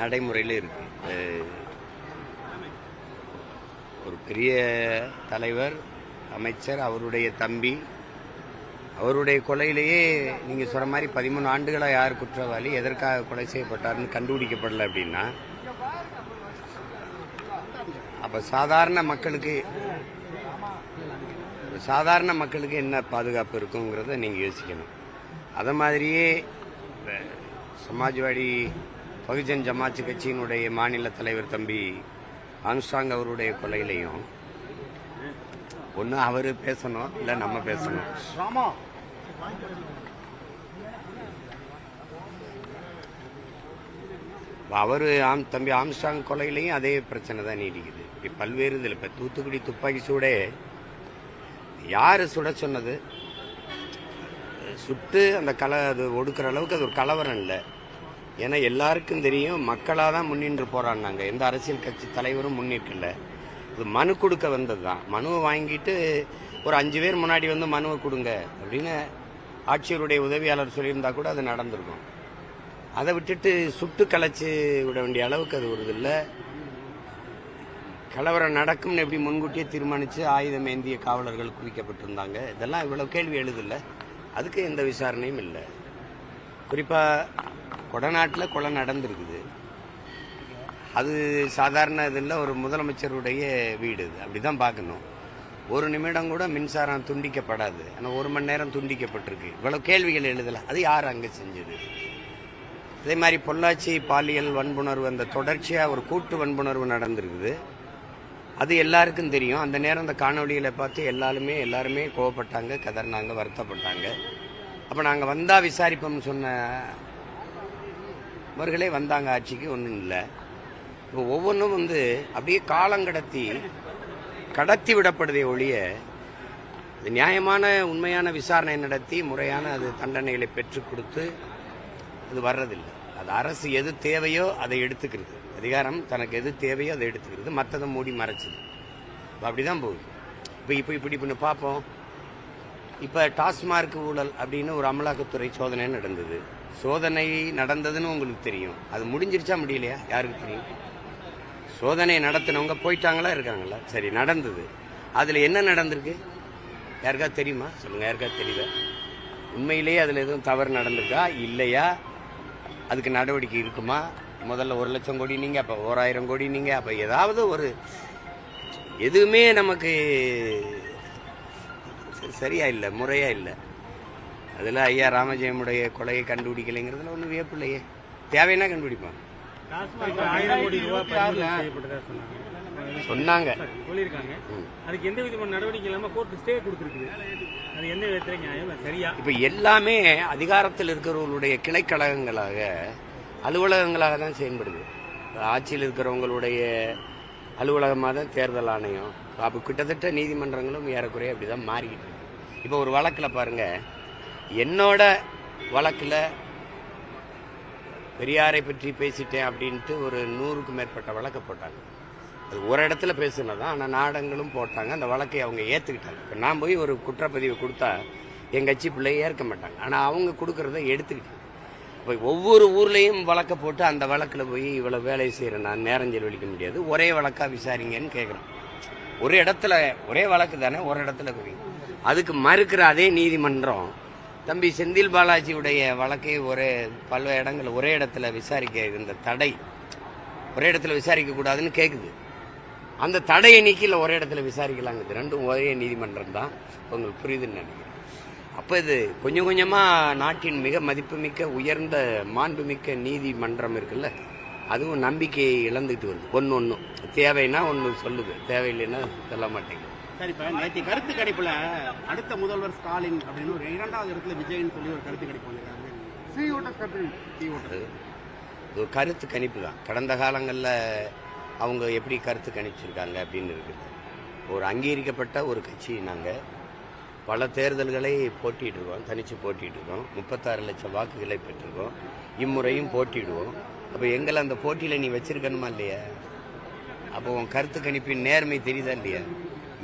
நடைமுறையில் இருக்கு. ஒரு பெரிய தலைவர் அமைச்சர் அவருடைய தம்பி அவருடைய கொலையிலேயே நீங்கள் சொல்கிற மாதிரி பதிமூணு ஆண்டுகளாக யார் குற்றவாளி எதற்காக கொலை செய்யப்பட்டார்னு கண்டுபிடிக்கப்படல அப்படின்னா அப்போ சாதாரண மக்களுக்கு சாதாரண மக்களுக்கு என்ன பாதுகாப்பு இருக்குங்கிறத நீங்கள் யோசிக்கணும். அதை மாதிரியே சமாஜ்வாடி பகுஜன் ஜமாத்து கட்சியினுடைய மாநில தலைவர் தம்பி ஆம்ஸ்டாங் அவருடைய கொலையிலையும் ஒன்று அவர் பேசணும் இல்லை நம்ம பேசணும். அவர் ஆம் தம்பி ஆம்ஸ்டாங் கொலையிலையும் அதே பிரச்சனை தான் நீடிக்குது. இப்படி பல்வேறு இதில் இப்போ தூத்துக்குடி துப்பாக்கி சூடே யார் சுட சொன்னது? சுட்டு அந்த கலை அது ஒடுக்குற அளவுக்கு அது ஒரு கலவரம் இல்லை. ஏன்னா எல்லாருக்கும் தெரியும் மக்களாக தான் முன்னின்று போராடினாங்க. எந்த அரசியல் கட்சி தலைவரும் முன்னிற்கல. இது மனு கொடுக்க வந்தது தான் மனுவை வாங்கிட்டு ஒரு அஞ்சு பேர் முன்னாடி வந்து மனுவை கொடுங்க அப்படின்னு ஆட்சியருடைய உதவியாளர் சொல்லியிருந்தா கூட அது நடந்திருக்கும். அதை விட்டுட்டு சுட்டு கலைச்சு விட வேண்டிய அளவுக்கு அது ஒரு இல்லை கலவரம் நடக்கும்னு எப்படி முன்கூட்டியே தீர்மானித்து ஆயுதம் ஏந்திய காவலர்கள் குவிக்கப்பட்டிருந்தாங்க. இதெல்லாம் இவ்வளோ கேள்வி எழுதில்லை அதுக்கு எந்த விசாரணையும் இல்லை. குறிப்பாக கொடநாட்டில் கொலை நடந்திருக்குது. அது சாதாரண இதில் ஒரு முதலமைச்சருடைய வீடு இது. அப்படி தான் பார்க்கணும். ஒரு நிமிடம் கூட மின்சாரம் துண்டிக்கப்படாது. ஆனால் ஒரு மணி நேரம் துண்டிக்கப்பட்டிருக்கு. இவ்வளோ கேள்விகள் எழுதலை. அது யார் அங்கே செஞ்சது? அதே மாதிரி பொள்ளாச்சி பாலியல் வன்புணர்வு அந்த தொடர்ச்சியாக ஒரு கூட்டு வன்புணர்வு நடந்திருக்குது. அது எல்லாருக்கும் தெரியும். அந்த நேரம் அந்த காணொலியில் பார்த்து எல்லாருமே எல்லாருமே கோவப்பட்டாங்க கதறினாங்க வருத்தப்பட்டாங்க. அப்போ நாங்கள் வந்தால் விசாரிப்போம்னு சொன்ன அவர்களே வந்தாங்க ஆட்சிக்கு ஒன்றும் இல்லை. இப்போ ஒவ்வொன்றும் வந்து அப்படியே காலங்கடத்தி கடத்தி விடப்படுதே ஒழிய இது நியாயமான உண்மையான விசாரணை நடத்தி முறையான அது தண்டனைகளை பெற்றுக் கொடுத்து அது வர்றதில்லை. அது அரசு எது தேவையோ அதை எடுத்துக்கிறது. அதிகாரம் தனக்கு எது தேவையோ அதை எடுத்துக்கிறது. மற்றதை மூடி மறைச்சிது. இப்போ அப்படிதான் போகுது. இப்போ இப்போ இப்படி இப்படி பார்ப்போம் இப்போ டாஸ்மார்க் ஊழல் அப்படின்னு ஒரு அமலாக்கத்துறை சோதனை நடந்தது. சோதனை நடந்ததுன்னு உங்களுக்கு தெரியும். அது முடிஞ்சிருச்சா முடியலையா? யாருக்கு தெரியும்? சோதனை நடத்தினவங்க போயிட்டாங்களா இருக்காங்களா? சரி நடந்தது. அதில் என்ன நடந்திருக்கு? யாருக்கா தெரியுமா? சொல்லுங்கள் யாருக்கா தெரியல. உண்மையிலேயே அதில் எதுவும் தவறு நடந்திருக்கா? இல்லையா? அதுக்கு நடவடிக்கை இருக்குமா? முதல்ல ஒரு லட்சம் கோடி நீங்கள் அப்போ ஓராயிரம் கோடி நீங்கள் அப்போ ஏதாவது ஒரு எதுவுமே நமக்கு சரியா இல்லை முறையாக இல்லை. அதில் ஐயா ராமஜெயமுடைய கொலையை கண்டுபிடிக்கலைங்கிறதுல ஒன்றும் வியப்பு இல்லையே. தேவைன்னா கண்டுபிடிப்பான் சொன்னாங்க. சொல்லியிருக்காங்க. அதுக்கு எந்த விதமான நடவடிக்கை இல்லாம கோர்ட் ஸ்டே கொடுத்துருக்குது. அது எந்த விதத்துல நியாயம்? சரியா? இப்போ எல்லாமே அதிகாரத்தில் இருக்கிறவங்களுடைய கிளைக்கழகங்களாக அலுவலகங்களாக தான் செயல்படுது. ஆட்சியில் இருக்கிறவங்களுடைய அலுவலகமாக தான் தேர்தல் ஆணையம். அப்போ கிட்டத்தட்ட நீதிமன்றங்களும் ஏறக்குறைய அப்படி தான் மாறிக்கிட்டு இருக்கு. இப்போ ஒரு வழக்கில் பாருங்க என்னோட வழக்கில் பெரியாரை பற்றி பேசிட்டேன் அப்படின்ட்டு ஒரு நூறுக்கு மேற்பட்ட வழக்கை போட்டாங்க. அது ஒரு இடத்துல பேசுனதான் ஆனால் நாடங்களும் போட்டாங்க. அந்த வழக்கை அவங்க ஏற்றுக்கிட்டாங்க இப்போ நான் போய் ஒரு குற்றப்பதிவை கொடுத்தா எங்கள் கட்சி பிள்ளைய ஏற்க மாட்டாங்க. ஆனால் அவங்க கொடுக்குறத எடுத்துக்கிட்டாங்க. இப்போ ஒவ்வொரு ஊர்லேயும் வழக்கை போட்டு அந்த வழக்கில் போய் இவ்வளோ வேலை செய்கிறேன் நான் நேரம் செலவழிக்க முடியாது. ஒரே வழக்காக விசாரிங்கன்னு கேட்குறேன் ஒரு இடத்துல ஒரே வழக்கு தானே ஒரு இடத்துல போய். அதுக்கு மறுக்கிற அதே நீதிமன்றம் தம்பி செந்தில் பாலாஜியுடைய வழக்கை ஒரே பல இடங்கள் ஒரே இடத்துல விசாரிக்க இருந்த தடை ஒரே இடத்துல விசாரிக்க கூடாதுன்னு கேட்குது அந்த தடையை நீக்கி இல்லை ஒரே இடத்துல விசாரிக்கலாங்குது ரெண்டும் ஒரே நீதிமன்றம் தான். உங்களுக்கு புரியுதுன்னு நினைக்கிறேன். அப்போ இது கொஞ்சம் கொஞ்சமாக நாட்டின் மிக மதிப்புமிக்க உயர்ந்த மாண்புமிக்க நீதிமன்றம் இருக்குல்ல? அதுவும் நம்பிக்கையை இழந்துட்டு வருது. ஒன்று ஒன்றும் தேவைன்னா ஒன்று சொல்லுது. தேவையில்லைன்னா சொல்ல மாட்டேங்குது. சரி இப்ப நேற்று கருத்து கணிப்புல அடுத்த முதல்வர் ஸ்டாலின் அப்படின்னு ஒரு இரண்டாவது இடத்துல விஜய்னு சொல்லி ஒரு கருத்து கணிப்பு வந்திருக்காங்க. சி ஓட்டர் கருத்து சி ஓட்டர் அது இது ஒரு கருத்து கணிப்பு தான். கடந்த காலங்களில் அவங்க எப்படி கருத்து கணிச்சிருக்காங்க அப்படின்னு இருக்குது. ஒரு அங்கீகரிக்கப்பட்ட ஒரு கட்சி நாங்கள் பல தேர்தல்களை போட்டிட்டு இருக்கோம் தனித்து போட்டிட்டு இருக்கோம். முப்பத்தாறு லட்சம் வாக்குகளை பெற்றிருக்கோம். இம்முறையும் போட்டிடுவோம். அப்போ எங்களை அந்த போட்டியில் நீ வச்சிருக்கணுமா இல்லையா? அப்போ உன் கருத்து கணிப்பின் நேர்மை தெரியுதா இல்லையா?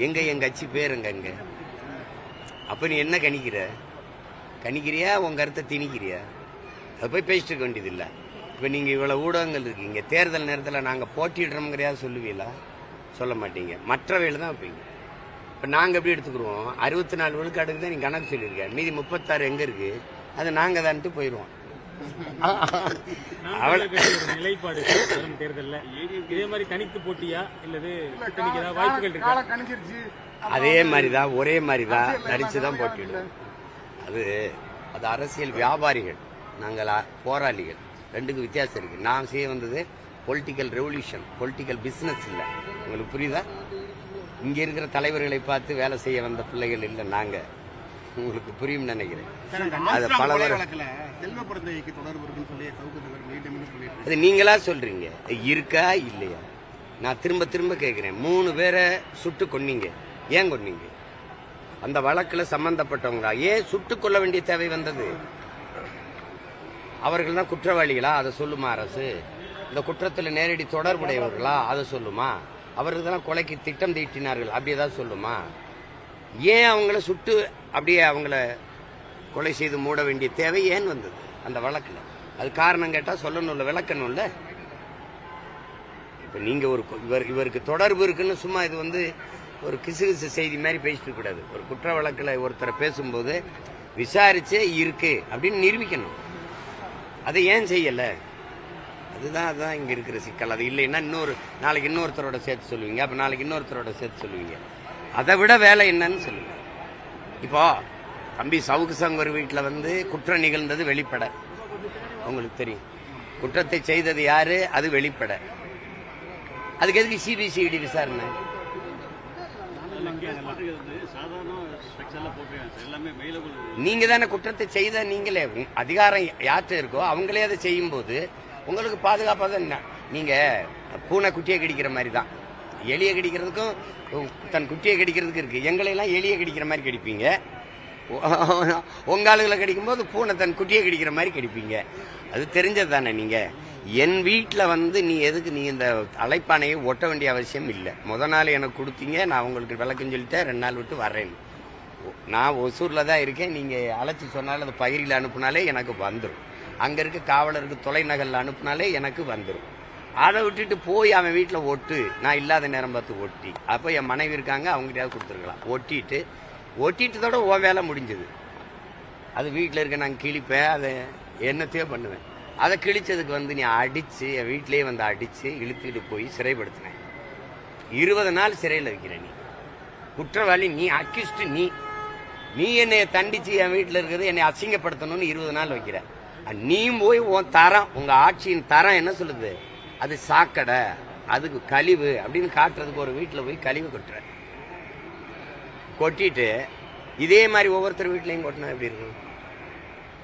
எங்க என் கட்சி பேருங்க அங்க அப்போ நீ என்ன கணிக்கிற? கணிக்கிறியா? உன் கருத்தை திணிக்கிறியா? அது போய் பேசிட்டு இருக்க வேண்டியதில்லை. இப்போ நீங்கள் இவ்வளோ ஊடகங்கள் இருக்கீங்க தேர்தல் நேரத்தில் நாங்கள் போட்டிடுறோம்ங்கிறயா சொல்லுவீங்களா? சொல்ல மாட்டீங்க. மற்றவையில் தான் வைப்பீங்க. இப்போ நாங்கள் எப்படி எடுத்துக்கிறோம் அறுபத்தி நாலு விழுக்காடுக்கு தான் நீங்கள் கணக்கு சொல்லியிருக்கேன் மீதி முப்பத்தாறு எங்கே இருக்குது அது நாங்கள் தான்ட்டு போயிடுவோம். நிலைப்பாடு வரும் தேர்தலில். இதே மாதிரி தனித்து போட்டியா? இல்லது வாய்ப்புகள் இருக்கா? அதே மாதிரி தான் ஒரே மாதிரி தான் நடிச்சு தான் போட்டிடுவோம். அது அது அரசியல் வியாபாரிகள் நாங்கள் போராளிகள். ரெண்டுக்கும் வித்தியாசம் இருக்கு. நான் செய்ய வந்தது பொலிட்டிக்கல் ரெவல்யூஷன் பொலிட்டிக்கல் பிசினஸ் இல்லை. உங்களுக்கு புரியுதா? இங்க இருக்கிற தலைவர்களை பார்த்து வேலை செய்ய வந்த பிள்ளைகள் இல்லை நாங்கள் உங்களுக்கு புரியும் நினைக்கிறேன். அது பல நீங்களா சொல்றீங்க? இருக்கா இல்லையா? நான் திரும்ப திரும்ப கேட்கிறேன் மூணு பேரை சுட்டு கொன்னீங்க. ஏன் கொன்னீங்க? அந்த வழக்குல சம்பந்தப்பட்டவங்களா? ஏன் சுட்டு கொள்ள வேண்டிய தேவை வந்தது? அவர்கள் தான் குற்றவாளிகளா? அதை சொல்லுமா அரசு? இந்த குற்றத்தில் நேரடி தொடர்புடையவர்களா? அதை சொல்லுமா? அவர்கள் தான் கொலைக்கு திட்டம் தீட்டினார்கள். அப்படி ஏதாவது சொல்லுமா? ஏன் அவங்கள சுட்டு அப்படியே அவங்கள கொலை செய்து மூட வேண்டிய தேவை ஏன் வந்தது? அந்த வழக்கில். அது காரணம் கேட்டால் சொல்லணும்ல விளக்கணும்ல? இப்போ நீங்கள் ஒரு இவர் இவருக்கு தொடர்பு இருக்குன்னு சும்மா இது வந்து ஒரு கிசுகிசு செய்தி மாதிரி பேசிட்டு கூடாது ஒரு குற்ற வழக்கில் ஒருத்தரை பேசும்போது விசாரிச்சே இருக்கு அப்படின்னு நிரூபிக்கணும். அதை ஏன் செய்யலை? அதுதான் அதுதான் இங்கே இருக்கிற சிக்கல். அது இல்லைன்னா இன்னொரு நாளைக்கு இன்னொருத்தரோட சேர்த்து சொல்லுவீங்க. அப்போ நாளைக்கு இன்னொருத்தரோட சேர்த்து சொல்லுவீங்க. அதை விட வேலை என்னன்னு சொல்லுங்க இப்போ தம்பி சவுக்கு சங்கர் வீட்டில் வந்து குற்றம் நிகழ்ந்தது வெளிப்பட. உங்களுக்கு தெரியும். குற்றத்தை செய்தது யாரு? அது வெளிப்பட. அதுக்கு எதுக்கு சிபிசிஐடி விசாரணை? நீங்க தானே குற்றத்தை செய்த நீங்களே. அதிகாரம் யார்கிட்ட இருக்கோ அவங்களே அதை செய்யும் போது உங்களுக்கு பாதுகாப்பாக தான் நீங்க பூனை குட்டியை கடிக்கிற மாதிரி தான். எலியை கடிக்கிறதுக்கும் தன் குட்டியை கடிக்கிறதுக்கு இருக்குது எங்களையெல்லாம் எலியை கடிக்கிற மாதிரி கடிப்பீங்க? உங்க ஆளுகளை கடிக்கும்போது பூனை தன் குட்டியை கடிக்கிற மாதிரி கடிப்பீங்க. அது தெரிஞ்சது தானே நீங்கள் என் வீட்டில் வந்து நீ எதுக்கு நீ இந்த அழைப்பானையை ஒட்ட வேண்டிய அவசியம் இல்லை. முத நாள் எனக்கு கொடுத்தீங்க நான் உங்களுக்கு விளக்கம் சொல்லிட்டேன் ரெண்டு நாள் விட்டு வர்றேன் நான் ஒசூரில் தான் இருக்கேன். நீங்கள் அழைச்சி சொன்னாலும் அது பகிரில் அனுப்புனாலே எனக்கு வந்துடும் அங்கே இருக்க காவலருக்கு தொலைநகலில் அனுப்புனாலே எனக்கு வந்துடும் அதை விட்டுட்டு போய் அவன் வீட்டில் ஒட்டு. நான் இல்லாத நேரம் பார்த்து ஒட்டி. அப்போ என் மனைவி இருக்காங்க அவங்ககிட்டயாவது கொடுத்துருக்கலாம். ஒட்டிட்டு ஒட்டிட்டதோட உன் வேலை முடிஞ்சது. அது வீட்டில் இருக்க நான் கிழிப்பேன் அதை என்னத்தையோ பண்ணுவேன். அதை கிழிச்சதுக்கு வந்து நீ அடித்து என் வீட்டிலேயே வந்து அடித்து இழுத்துக்கிட்டு போய் சிறைப்படுத்தினேன். இருபது நாள் சிறையில் வைக்கிற நீ. குற்றவாளி நீ அக்யூஸ்டு நீ. நீ என்னை தண்டிச்சு என் வீட்டில் இருக்கிறது என்னை அசிங்கப்படுத்தணும்னு இருபது நாள் வைக்கிற. நீ போய் உன் தரம் உங்கள் ஆட்சியின் தரம் என்ன சொல்லுது? அது சாக்கடை அதுக்கு கழிவு அப்படின்னு காட்டுறதுக்கு ஒரு வீட்டில் போய் கழிவு கொட்டுற. கொட்டிட்டு இதே மாதிரி ஒவ்வொருத்தர் வீட்லையும் கொட்டினா எப்படி இருக்கும்?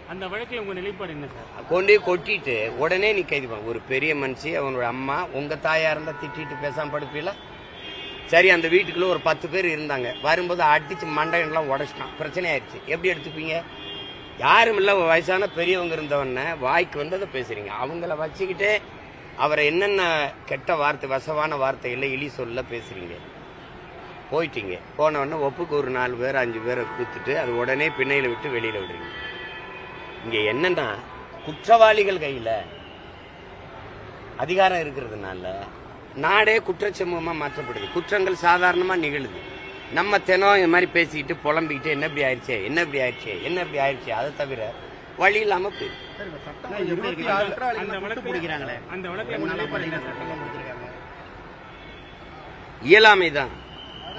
அந்த வழக்குல உங்க நிலைப்பாடு என்ன சார்? கொண்டு கொட்டிட்டு உடனே நீ கைது ஒரு பெரிய மனுஷி அவனோட அம்மா உங்க தாயா இருந்தா திட்டிட்டு பேசாம படுப்பீல? சரி அந்த வீட்டுக்குள்ள ஒரு பத்து பேர் இருந்தாங்க. வரும்போது அடிச்சு மண்டையெல்லாம் உடைச்சிட்டான். பிரச்சனை ஆயிடுச்சு எப்படி எடுத்துப்பீங்க? யாரும் இல்ல வயசான பெரியவங்க இருந்தவன வாய்க்கு வந்ததை பேசுறீங்க. அவங்கள வச்சுக்கிட்டு அவரை என்னென்ன கெட்ட வார்த்தை வசவான வார்த்தையில் இழி சொல்ல பேசுகிறீங்க போயிட்டீங்க. போன ஒப்புக்கு ஒரு நாலு பேர் அஞ்சு பேரை கொடுத்துட்டு அது உடனே பின்னையில் விட்டு வெளியில் விடுறீங்க. இங்கே என்னன்னா குற்றவாளிகள் கையில் அதிகாரம் இருக்கிறதுனால நாடே குற்றச்சமூகமாக மாற்றப்படுது. குற்றங்கள் சாதாரணமாக நிகழுது. நம்ம தினம் இது மாதிரி பேசிக்கிட்டு புலம்பிக்கிட்டு என்ன இப்படி ஆயிடுச்சே என்ன இப்படி ஆயிடுச்சே என்ன இப்படி ஆயிடுச்சே அதை தவிர வழி இல்லாம போயிடும் இயலாமை தான்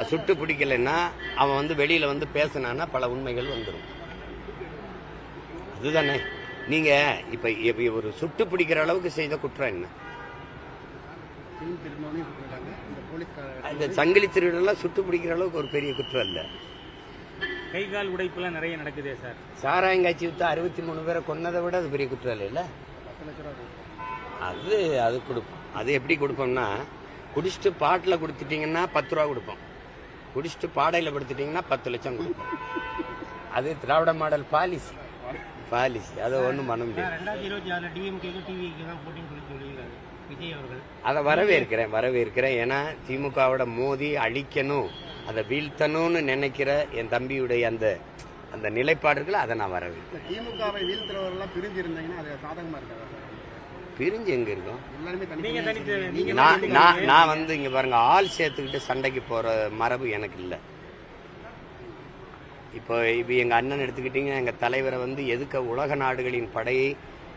சுட்டு பிடிக்கலைன்னா அவன் வந்து வெளியில வந்து பேசினான்னா பல உண்மைகள் வந்துடும் அதுதானே. நீங்க இப்ப ஒரு சுட்டு பிடிக்கிற அளவுக்கு செய்த குற்றம் என்ன? இந்த சங்கிலி திருடெல்லாம் சுட்டு பிடிக்கிற அளவுக்கு ஒரு பெரிய குற்றம் இல்லை. கை கால் உடைப்புலாம் நிறைய நடக்குதே சார். சாராயங்காய்ச்சி வித்து அறுபத்தி மூணு பேரை கொன்னதை விட அது பெரிய குற்றம் கொடுக்கும். அது அது கொடுப்போம். அது எப்படி கொடுப்போம்னா குடிச்சிட்டு பாட்டில் கொடுத்துட்டீங்கன்னா பத்து ரூபா கொடுப்போம். குடிச்சிட்டு பாடையில் படுத்துட்டீங்கன்னா பத்து லட்சம் கொடுப்போம். அது திராவிட மாடல் பாலிசி. பாலிசி. அதை ஒன்றும் பண்ண முடியாது. அதை வரவேற்கிறேன் வரவேற்கிறேன். ஏன்னா திமுகவோட மோதி அழிக்கணும். அதை வீழ்த்தணும்னு நினைக்கிற என் தம்பியுடைய அந்த அந்த நிலைப்பாடு இருக்குல்ல அதை நான் இல்ல, திமுகவை வீழ்த்துறவரெல்லாம் பிரிஞ்சு இருந்தீங்கன்னா அது இருக்காதா? பிரிஞ்சு எங்க இருக்கோம்? நான் நான் நான் வந்து இங்க பாருங்க ஆள் சேர்த்துக்கிட்டு சண்டைக்கு போற மரபு எனக்கு இல்லை. இப்போ இப்போ எங்க அண்ணன் எடுத்துக்கிட்டீங்கன்னா எங்க தலைவரை வந்து எதுக்க உலக நாடுகளின் படையை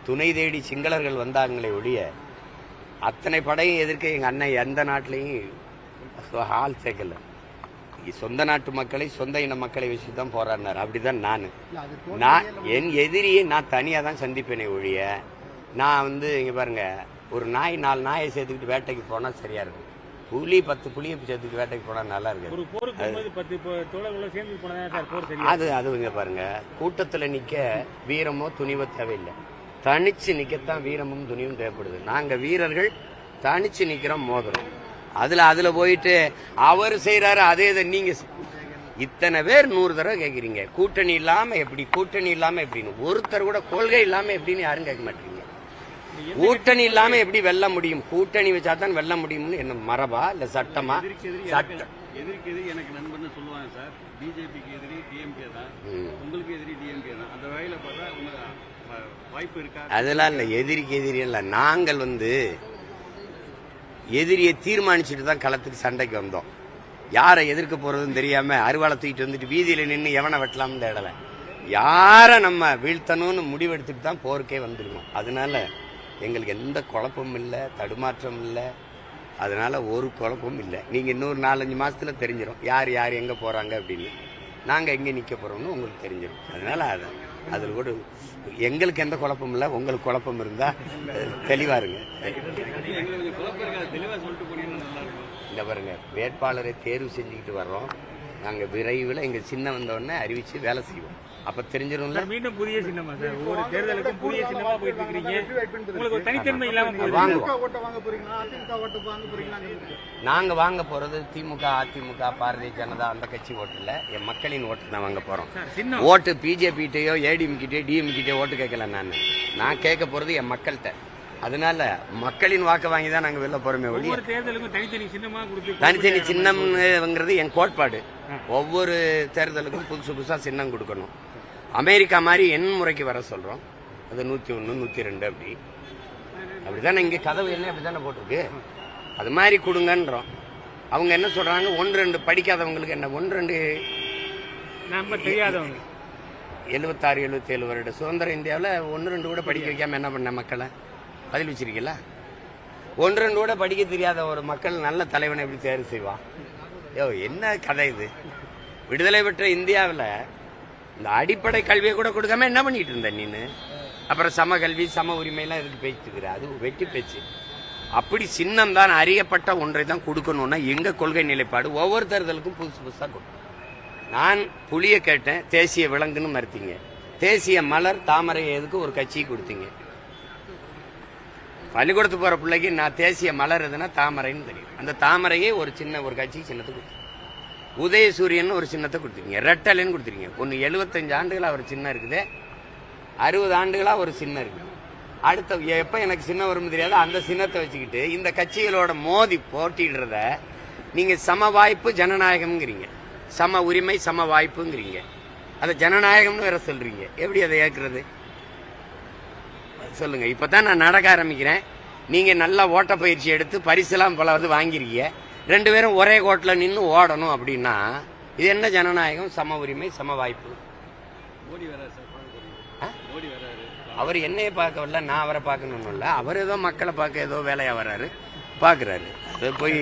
துணை தேடி சிங்களர்கள் வந்தாங்களே ஒழிய அத்தனை படையும் எதிர்க்க எங்க அண்ணன் எந்த நாட்டிலையும் ஆள் சேர்க்கல. சொந்த நாட்டு மக்களை சொந்த இன மக்களை வச்சு தான் போராடினார். அப்படிதான் நான். நான். என் எதிரியை நான் தனியாக தான் சந்திப்பேனே ஒழிய நான் வந்து இங்கே பாருங்க ஒரு நாய் நாலு நாயை சேர்த்துக்கிட்டு வேட்டைக்கு போனால் சரியா இருக்கும். புலி பத்து புளியை சேர்த்துக்கிட்டு வேட்டைக்கு போனால் நல்லா தெரியும் அது அது இங்க பாருங்க கூட்டத்தில் நிற்க வீரமோ துணிவோ தேவையில்லை. தனிச்சு நிற்கத்தான் வீரமும் துணிவும் தேவைப்படுது. நாங்கள் வீரர்கள் தனிச்சு நிற்கிறோம் மோதுறோம் அதில் அதில் போயிட்டு அவர் செய்கிறாரு அதே இதை நீங்கள் இத்தனை பேர் நூறு தடவை கேட்குறீங்க கூட்டணி இல்லாமல் எப்படி கூட்டணி இல்லாமல் எப்படின்னு. ஒருத்தர் கூட கொள்கை இல்லாமல் எப்படின்னு யாரும் கேட்க மாட்டீங்க. கூட்டணி இல்லாம எப்படி வெல்ல முடியும்? கூட்டணி வச்சா தான் வெல்ல முடியும்னு என்ன மரபா? இல்ல சட்டமா? சட்டம் எதிரிக்கு எதிரி எனக்கு நண்பர்னு சொல்லுவாங்க சார். பிஜேபிக்கு எதிரி டிஎம்கே தான். உங்களுக்கு எதிரி டிஎம்கே தான். அந்த வகையில பார்த்தா வாய்ப்பு இருக்கா? அதெல்லாம் இல்ல எதிரிக்கு எதிரி இல்ல. நாங்கள் வந்து எதிரியை தீர்மானிச்சுட்டு தான் களத்துக்கு சண்டைக்கு வந்தோம். யாரை எதிர்க்க போகிறதுன்னு தெரியாமல் அருவாளை தூக்கிட்டு வந்துட்டு வீதியில் நின்று எவனை வெட்டலாம்னு தேடல யாரை நம்ம வீழ்த்தணும்னு முடிவெடுத்துட்டு தான் போருக்கே வந்துருக்கோம். அதனால எங்களுக்கு எந்த குழப்பமும் இல்லை தடுமாற்றம் இல்லை. அதனால ஒரு குழப்பமும் இல்லை. நீங்கள் இன்னொரு நாலஞ்சு மாதத்தில் தெரிஞ்சிடும் யார் யார் எங்கே போகிறாங்க அப்படின்னு. நாங்கள் எங்கே நிற்க போகிறோம்னு உங்களுக்கு தெரிஞ்சிடும் அதனால் அதை அதில் கூட எங்களுக்கு எந்த குழப்பமும் இல்லை. உங்களுக்கு குழப்பம் இருந்தால் தெளிவாக இருங்க. இந்த பாருங்க வேட்பாளரை தேர்வு செஞ்சுக்கிட்டு வர்றோம். நாங்கள் விரைவில் எங்கள் சின்ன வந்தவொடனே அறிவித்து வேலை செய்வோம். அப்ப தெரிஞ்சிடும்ல சார் மீண்டும் புதிய சின்னமா சார்? ஒவ்வொரு தேர்தலுக்கும் புதிய சின்னமா போயிட்டு இருக்கீங்க உங்களுக்கு ஒரு தனித்தன்மை இல்லாம போகுது வாங்குவோம் திமுக ஓட்டை வாங்க போறீங்களா? அதிமுக ஓட்டு வாங்க போறீங்களா? நாங்க வாங்க போறது திமுக அதிமுக பாரதிய ஜனதா அந்த கட்சி ஓட்டு இல்ல என் மக்களின் ஓட்டு தான் வாங்க போறோம். சார் சின்னம் ஓட்டு பிஜேபிட்டையோ ஏடிஎம் கிட்டயோ டிஎம் கிட்டயோ ஓட்டு கேட்கல நான். நான் கேட்க போறது என் மக்கள்கிட்ட. அதனால மக்களின் வாக்கு வாங்கி தான் நாங்க வெளில போறோமே ஒழிய ஒவ்வொரு தேர்தலுக்கும் தனித்தனி சின்னமா கொடுத்து தனித்தனி சின்னம்ங்கிறது என் கோட்பாடு. ஒவ்வொரு தேர்தலுக்கும் புதுசு புதுசா சின்னம் கொடுக்கணும். அமெரிக்கா மாதிரி எண் முறைக்கு வர சொல்றோம். அது நூத்தி ஒன்று நூத்தி ரெண்டு அப்படி. அப்படிதானே இங்க கதவு என்ன அப்படிதானே போட்டிருக்கு. அது மாதிரி கொடுங்கன்றோம். அவங்க என்ன சொல்றாங்க? ஒன்று ரெண்டு படிக்காதவங்களுக்கு என்ன? ஒன்று ரெண்டு நம்ம தெரியாதவங்க. எழுபத்தாறு எழுபத்தேழு வருட சுதந்திர இந்தியாவில் ஒன்று ரெண்டு கூட படிக்க வைக்காம என்ன பண்ண மக்களை? பதில் வச்சிருக்கீங்களா ஒன்று ரெண்டு கூட படிக்க தெரியாத ஒரு மக்கள் நல்ல தலைவனை எப்படி தேர்வு செய்வான்? யோ என்ன கதை இது? விடுதலை பெற்ற இந்தியாவில் இந்த அடிப்படை கல்வியை கூட கொடுக்காம என்ன பண்ணிட்டு இருந்த நீனு? அப்புறம் சம கல்வி சம உரிமையெல்லாம் எதுக்கு பேச்சுக்கிற அது வெட்டி பேச்சு. அப்படி சின்னம் தான் அறியப்பட்ட ஒன்றை தான் கொடுக்கணும்னா எங்க கொள்கை நிலைப்பாடு ஒவ்வொரு தேர்தலுக்கும் புதுசு புதுசாக கொடுக்கும். நான் புளிய கேட்டேன் தேசிய விலங்குன்னு மறுத்தீங்க. தேசிய மலர் தாமரை எதுக்கு ஒரு கட்சியை கொடுத்தீங்க? பள்ளிக்கூடத்து போற பிள்ளைக்கு நான் தேசிய மலர் எதுனா தாமரைன்னு தெரியும். அந்த தாமரையே ஒரு சின்ன ஒரு கட்சி சின்னத்துக்கு கொடுத்தேன். உதயசூரியன் ஒரு சின்னத்தை கொடுத்துருக்கீங்க. ரெட்டலைன்னு கொடுத்துருக்கீங்க. ஒன்று எழுபத்தஞ்சு ஆண்டுகளாக ஒரு சின்னம் இருக்குது. அறுபது ஆண்டுகளாக ஒரு சின்னம் இருக்குது. அடுத்த எப்போ எனக்கு சின்னம் வரும்னு தெரியாது. அந்த சின்னத்தை வச்சுக்கிட்டு இந்த கட்சிகளோட மோதி போட்டிடுறத நீங்கள் சம வாய்ப்பு ஜனநாயகம்ங்கிறீங்க. சம உரிமை சம வாய்ப்புங்கிறீங்க. அதை ஜனநாயகம்னு வேற சொல்கிறீங்க எப்படி அதை ஏற்கிறது? சொல்லுங்கள் இப்போ தான் நான் நடக்க ஆரம்பிக்கிறேன். நீங்கள் நல்லா ஓட்ட பயிற்சி எடுத்து பரிசுலாம் பல வந்து வாங்கிருக்கீங்க. ரெண்டு பேரும் ஒரே கோட்டில் நின்று ஓடணும் அப்படின்னா இது என்ன ஜனநாயகம்? சம உரிமை சம வாய்ப்பு. அவர் என்னைய பார்க்க வரல நான் அவரை பார்க்கணும்னு இல்லை அவர் ஏதோ மக்களை பார்க்க ஏதோ வேலையா வராரு பார்க்குறாரு. அது போய்